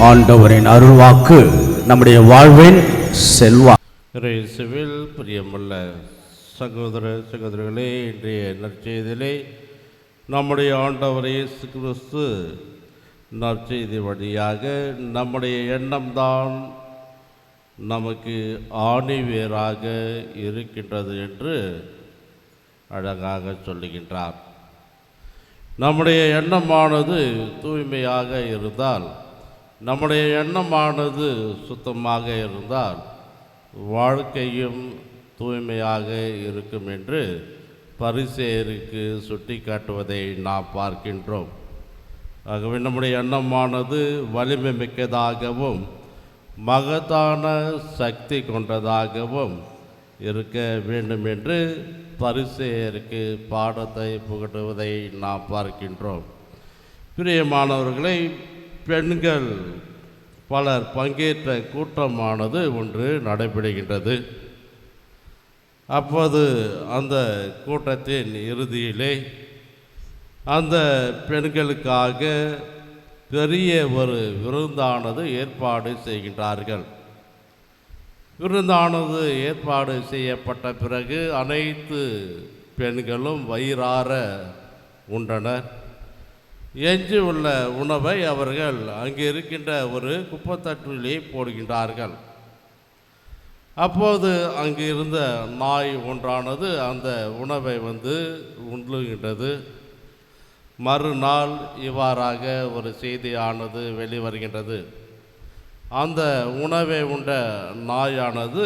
ஆண்டவரின் அருள்வாக்கு நம்முடைய வாழ்வின் செல்வா சிவில் பிரியமுள்ள சகோதர சகோதரர்களே இன்றைய நற்செய்தியிலே நம்முடைய ஆண்டவர் இயேசு கிறிஸ்து நற்செய்தி வழியாக நம்முடைய எண்ணம்தான் நமக்கு ஆணிவேராக இருக்கின்றது என்று அழகாக சொல்லுகின்றார். நம்முடைய எண்ணமானது தூய்மையாக இருந்தால் நம்முடைய எண்ணமானது சுத்தமாக இருந்தால் வாழ்க்கையும் தூய்மையாக இருக்கும் என்று பரிசேருக்கு சுட்டி காட்டுவதை நாம் பார்க்கின்றோம். ஆகவே நம்முடைய எண்ணமானது வலிமை மிக்கதாகவும் மகத்தான சக்தி கொண்டதாகவும் இருக்க வேண்டும் என்று பரிசேயருக்கு பாடத்தை புகட்டுவதை நாம் பார்க்கின்றோம். பிரியமானவர்களை பெண்கள் பலர் பங்கேற்ற கூட்டமானது ஒன்று நடைபெறுகின்றது. அப்போது அந்த கூட்டத்தின் இறுதியிலே அந்த பெண்களுக்காக பெரிய ஒரு விருந்தானது ஏற்பாடு செய்கின்றார்கள். விருந்தானது ஏற்பாடு செய்யப்பட்ட பிறகு அனைத்து பெண்களும் வயிறார உண்டனர். எஞ்சி உள்ள உணவை அவர்கள் அங்கே இருக்கின்ற ஒரு குப்பத்தட்டிலே போடுகின்றார்கள். அப்போது அங்கு இருந்த நாய் ஒன்றானது அந்த உணவை வந்து உண்ணுகின்றது. மறுநாள் இவ்வாறாக ஒரு செய்தியானது வெளிவருகின்றது. அந்த உணவை உண்ட நாயானது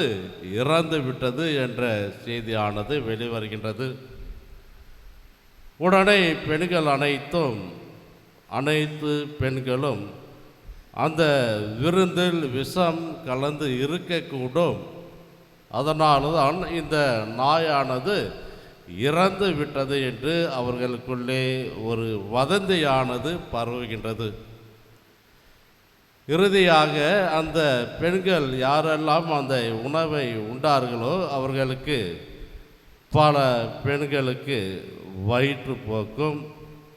இறந்து விட்டது என்ற செய்தியானது வெளிவருகின்றது. உடனே பெண்கள் அனைத்தும் அனைத்து பெண்களும் அந்த விருந்தில் விஷம் கலந்து இருக்கக்கூடும். அதனால தான் இந்த நாயானது இறந்து விட்டது என்று அவர்களுக்குள்ளே ஒரு வதந்தியானது பரவுகின்றது. இறுதியாக அந்த பெண்கள் யாரெல்லாம் அந்த உணவை உண்டார்களோ அவர்களுக்கு பல பெண்களுக்கு வயிற்றுப்போக்கும்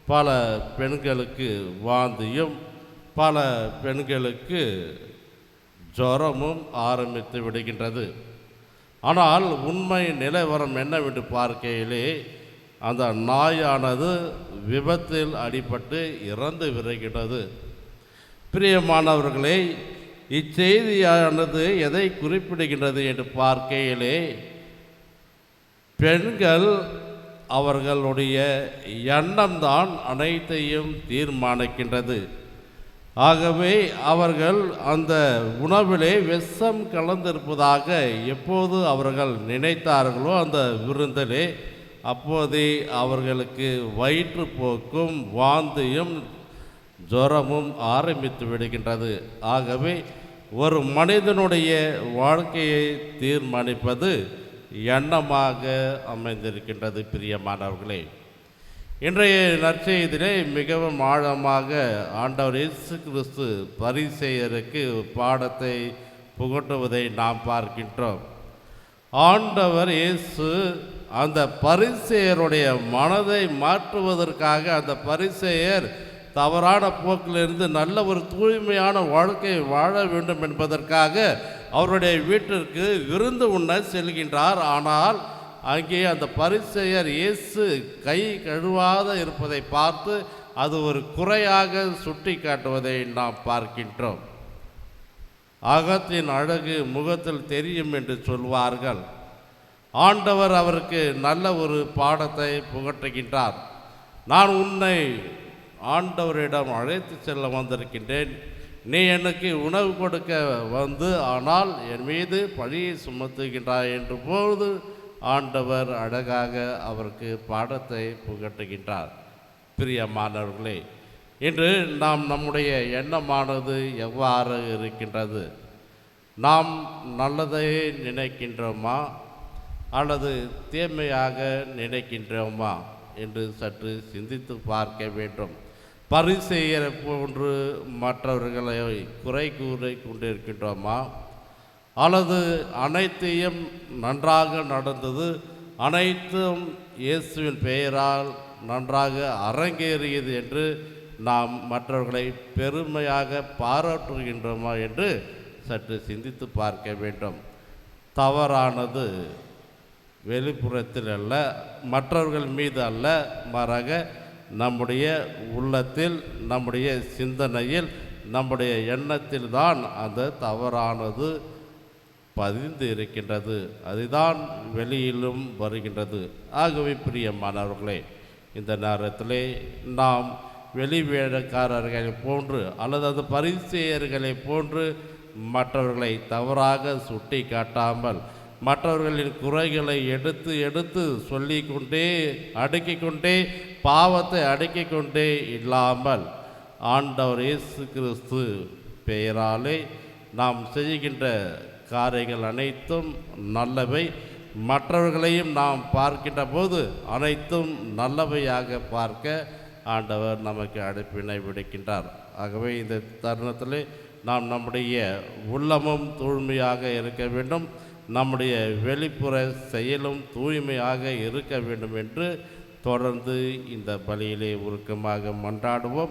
பல பெண்களுக்கு வாந்தியும் பல பெண்களுக்கு ஜுரமும் ஆரம்பித்து விடுகின்றது. ஆனால் உண்மை நிலவரம் என்னவென்று பார்க்கையிலே அந்த நாயானது விபத்தில் அடிபட்டு இறந்து விரைகின்றது பிரியமானவர்களே இச்செய்தியானது எதை குறிப்பிடுகின்றது என்று பார்க்கையிலே பெண்கள் அவர்களுடைய எண்ணம்தான் அனைத்தையும் தீர்மானிக்கின்றது. ஆகவே அவர்கள் அந்த உணவிலே விஷம் கலந்திருப்பதாக எப்போது அவர்கள் நினைத்தார்களோ அந்த விருந்திலே அப்போதே அவர்களுக்கு வயிற்றுப்போக்கும் வாந்தியும் ஜுரமும் ஆரம்பித்து விடுகின்றது. ஆகவே ஒரு மனிதனுடைய வாழ்க்கையை தீர்மானிப்பது எண்ணமாக அமைந்திருக்கின்றது பிரியமானவர்களே. இன்றைய நற்செய்தியிலே மிகவும் ஆழமாக ஆண்டவர் இயேசு கிறிஸ்து பரிசெயருக்கு பாடத்தை புகட்டுவதை நாம் பார்க்கின்றோம். ஆண்டவர் இயேசு அந்த பரிசெயருடைய மனதை மாற்றுவதற்காக அந்த பரிசெயர் தவறான போக்கிலிருந்து நல்ல ஒரு தூய்மையான வாழ்க்கை வாழ வேண்டும் என்பதற்காக அவருடைய வீட்டிற்கு விருந்து உண்ண செல்கின்றார். ஆனால் அங்கே அந்த பரிசெயர் இயேசு கை கழுவாத இருப்பதை பார்த்து அது ஒரு குறையாக சுட்டி காட்டுவதை நாம் பார்க்கின்றோம். அகத்தின் அழகு முகத்தில் தெரியும் என்று சொல்வார்கள். ஆண்டவர் அவருக்கு நல்ல ஒரு பாடத்தை புகட்டுகின்றார். நான் உன்னை ஆண்டவரிடம் அழைத்து செல்ல வந்திருக்கின்றேன். நீ எனக்கு உணவு கொடுக்க வந்து ஆனால் என் மீது பழியை சுமத்துகின்றாய் என்று போது ஆண்டவர் அழகாக அவருக்கு பாடத்தை புகட்டுகின்றார். பிரியமானவர்களே இன்று நாம் நம்முடைய எண்ணமானது எவ்வாறு இருக்கின்றது? நாம் நல்லதை நினைக்கின்றோமா? அல்லது தீமையாக நினைக்கின்றோமா? என்று சற்று சிந்தித்து பார்க்க வேண்டும். பரிசெய்கிற போன்று மற்றவர்களை குறை கூறி கொண்டிருக்கின்றோமா அல்லது அனைத்தையும் நன்றாக நடந்தது அனைத்தும் இயேசுவின் பெயரால் நன்றாக அரங்கேறியது என்று நாம் மற்றவர்களை பெருமையாக பாராட்டுகின்றோமா என்று சற்று சிந்தித்து பார்க்க வேண்டும். தவறானது வெளிப்புறத்தில் அல்ல மற்றவர்கள் மீது அல்ல மாறாக நம்முடைய உள்ளத்தில் நம்முடைய சிந்தனையில் நம்முடைய எண்ணத்தில் தான் அந்த தவறானது பதிந்து இருக்கின்றது. அதுதான் வெளியிலும் வருகின்றது. ஆகவே பிரியமானவர்களே இந்த நேரத்திலே நாம் வெளிவேடக்காரர்களை போன்று அல்லது அந்த பரிசெயர்களை போன்று மற்றவர்களை தவறாக சுட்டி காட்டாமல் மற்றவர்களின் குறைகளை எடுத்து எடுத்து சொல்லிக்கொண்டே அடுக்கிக் கொண்டே பாவத்தை அடக்கிக் கொண்டே இல்லாமல் ஆண்டவர் இயேசு கிறிஸ்து பெயராலே நாம் செய்கின்ற காரியங்கள் அனைத்தும் நல்லவை. மற்றவர்களையும் நாம் பார்க்கின்ற போது அனைத்தும் நல்லவையாக பார்க்க ஆண்டவர் நமக்கு அழைப்பினை விடுக்கின்றார். ஆகவே இந்த தருணத்தில் நாம் நம்முடைய உள்ளமும் தூய்மையாக இருக்க வேண்டும். நம்முடைய வெளிப்புற செயலும் தூய்மையாக இருக்க வேண்டும் என்று தொடர்ந்து இந்த பலியிலே உருக்கமாக மன்றாடுவோம்.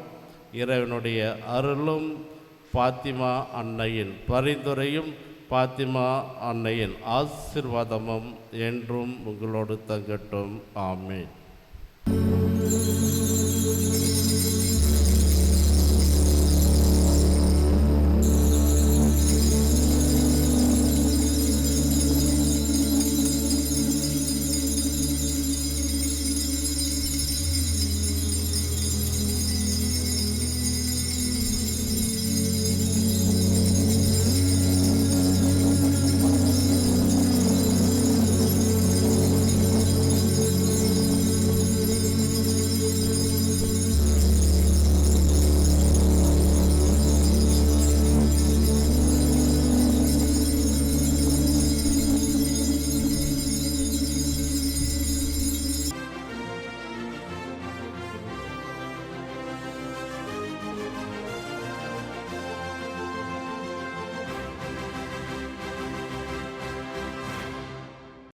இறைவனுடைய அருளும் பாத்திமா அன்னையின் பரிந்துரையும் பாத்திமா அன்னையின் ஆசிர்வாதமும் என்றும் உங்களோடு தங்கட்டும். ஆமேன்.